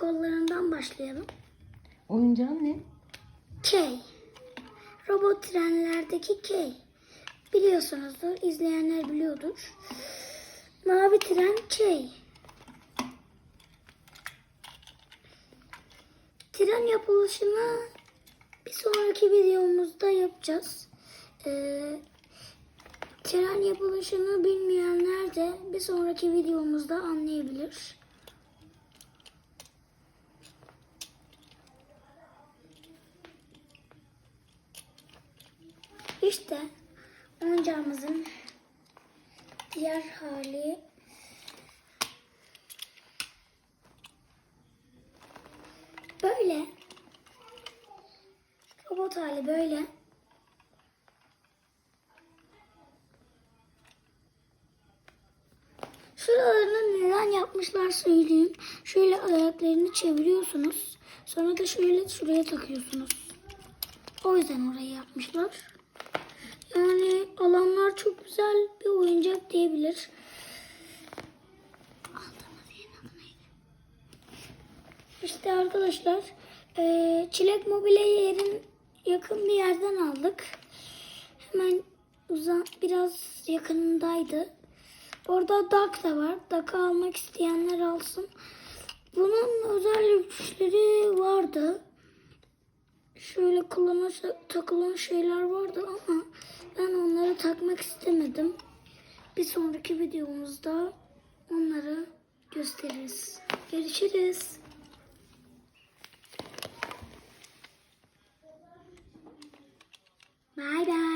kollarından başlayalım. Oyuncağın ne? K. Robot trenlerdeki K. Biliyorsunuzdur, izleyenler biliyordur. Mavi tren K. Tren yapılışını bir sonraki videomuzda yapacağız. Ee, tren yapılışını bilmeyenler de bir sonraki videomuzda anlayabilir. İşte oyuncağımızın diğer hali böyle. Robot hali böyle. Şuralarını neden yapmışlar söyleyeyim. Şöyle ayaklarını çeviriyorsunuz. Sonra da şöyle şuraya takıyorsunuz. O yüzden orayı yapmışlar. Yani alanlar çok güzel bir oyuncak diyebilir. İşte arkadaşlar eee, çilek mobilya yerin yakın bir yerden aldık. Hemen uzak biraz yakınındaydı. Orada dak da var. Dak'ı almak isteyenler alsın. Bunun özel güçleri vardı şöyle kulağına takılan şeyler vardı ama ben onları takmak istemedim. Bir sonraki videomuzda onları gösteririz. Görüşürüz. Bye bye.